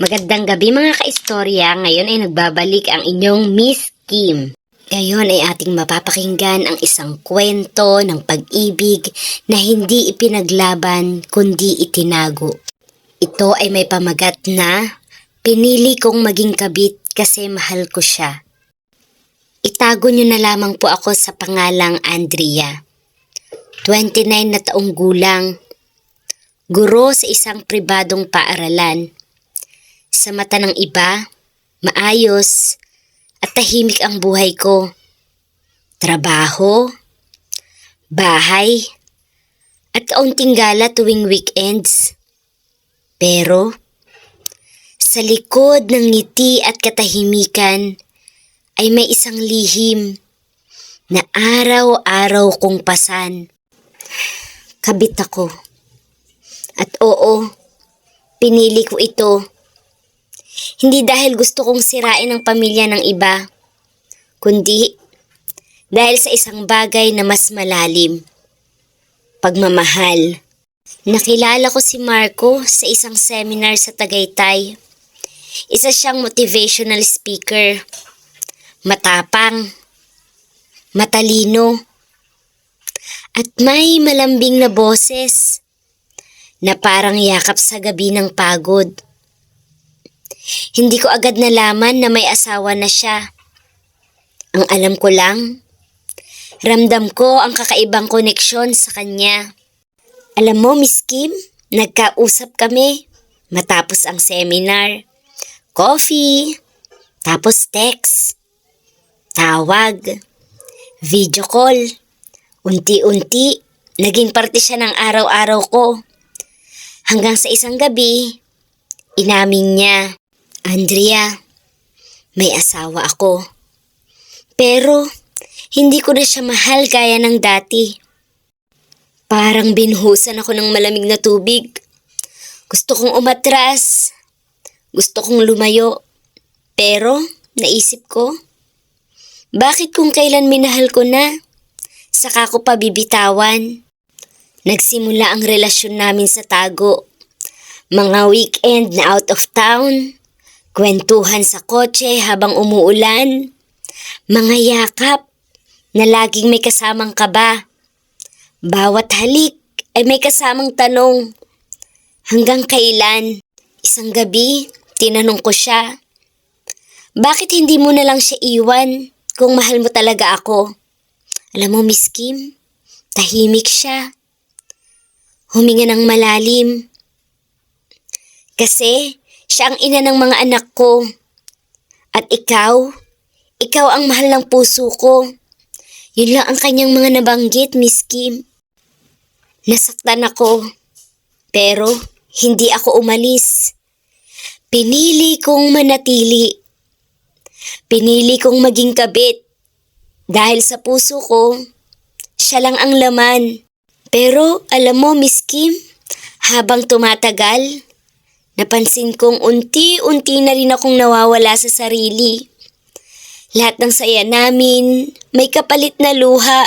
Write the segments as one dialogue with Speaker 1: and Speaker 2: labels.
Speaker 1: Magandang gabi mga kaistorya. Ngayon ay nagbabalik ang inyong Miss Kim. Ngayon ay ating mapapakinggan ang isang kwento ng pag-ibig na hindi ipinaglaban kundi itinago. Ito ay may pamagat na pinili kong maging kabit kasi mahal ko siya. Itago niyo na lamang po ako sa pangalang Andrea. 29 na taong gulang. Guro sa isang pribadong paaralan. Sa mata ng iba, maayos at tahimik ang buhay ko. Trabaho, bahay, at kaunting gala tuwing weekends. Pero, sa likod ng ngiti at katahimikan ay may isang lihim na araw-araw kong pasan. Kabit ako. At oo, pinili ko ito. Hindi dahil gusto kong sirain ang pamilya ng iba, kundi dahil sa isang bagay na mas malalim. Pagmamahal. Nakilala ko si Marco sa isang seminar sa Tagaytay. Isa siyang motivational speaker. Matapang. Matalino. At may malambing na boses na parang yakap sa gabi ng pagod. Hindi ko agad nalaman na may asawa na siya. Ang alam ko lang, ramdam ko ang kakaibang koneksyon sa kanya. Alam mo, Miss Kim, nagkausap kami matapos ang seminar. Coffee, tapos text, tawag, video call. Unti-unti, naging parte siya ng araw-araw ko. Hanggang sa isang gabi, inamin niya, Andrea, may asawa ako. Pero, hindi ko na siya mahal gaya ng dati. Parang binhusan ako ng malamig na tubig. Gusto kong umatras. Gusto kong lumayo. Pero, naisip ko, bakit kung kailan minahal ko na, saka ko pa bibitawan? Nagsimula ang relasyon namin sa tago. Mga weekend na out of town, kwentuhan sa kotse habang umuulan, mga yakap na laging may kasamang kaba. Bawat halik ay may kasamang tanong. Hanggang kailan? Isang gabi, tinanong ko siya, bakit hindi mo na lang siya iwan kung mahal mo talaga ako? Alam mo, Miss Kim, tahimik siya. Huminga ng malalim. Kasi siya ang ina ng mga anak ko. At ikaw, ikaw ang mahal ng puso ko. Yun lang ang kanyang mga nabanggit, Miss Kim. Nasaktan ako. Pero hindi ako umalis. Pinili kong manatili. Pinili kong maging kabit. Dahil sa puso ko, siya lang ang laman. Pero alam mo, Miss Kim, habang tumatagal, napansin kong unti-unti na rin akong nawawala sa sarili. Lahat ng saya namin, may kapalit na luha.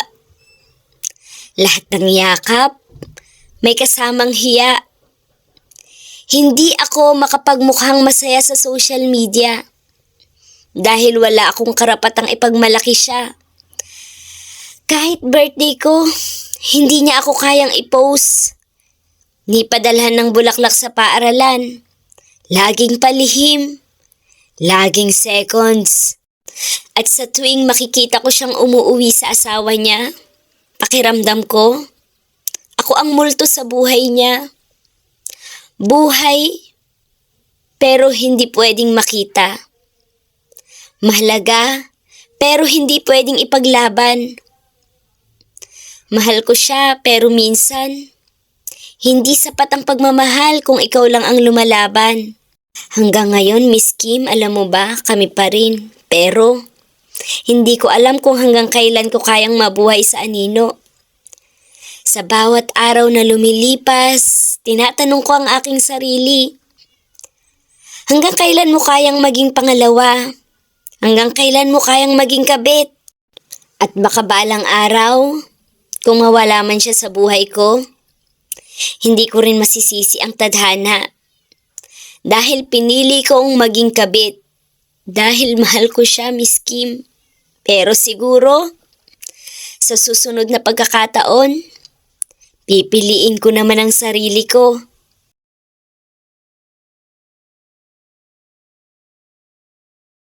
Speaker 1: Lahat ng yakap, may kasamang hiya. Hindi ako makapagmukhang masaya sa social media dahil wala akong karapatang ipagmalaki siya. Kahit birthday ko, hindi niya ako kayang i-post. Ni padalhan ng bulaklak sa paaralan. Laging palihim. Laging seconds. At sa tuwing makikita ko siyang umuuwi sa asawa niya, pakiramdam ko, ako ang multo sa buhay niya. Buhay, pero hindi pwedeng makita. Mahalaga, pero hindi pwedeng ipaglaban. Mahal ko siya pero minsan, hindi sapat ang pagmamahal kung ikaw lang ang lumalaban. Hanggang ngayon, Miss Kim, alam mo ba, kami pa rin. Pero, hindi ko alam kung hanggang kailan ko kayang mabuhay sa anino. Sa bawat araw na lumilipas, tinatanong ko ang aking sarili. Hanggang kailan mo kayang maging pangalawa? Hanggang kailan mo kayang maging kabit? At baka balang araw, kung mawala man siya sa buhay ko, hindi ko rin masisisi ang tadhana. Dahil pinili kong maging kabit. Dahil mahal ko siya, Miss Kim. Pero siguro, sa susunod na pagkakataon, pipiliin ko naman ang sarili ko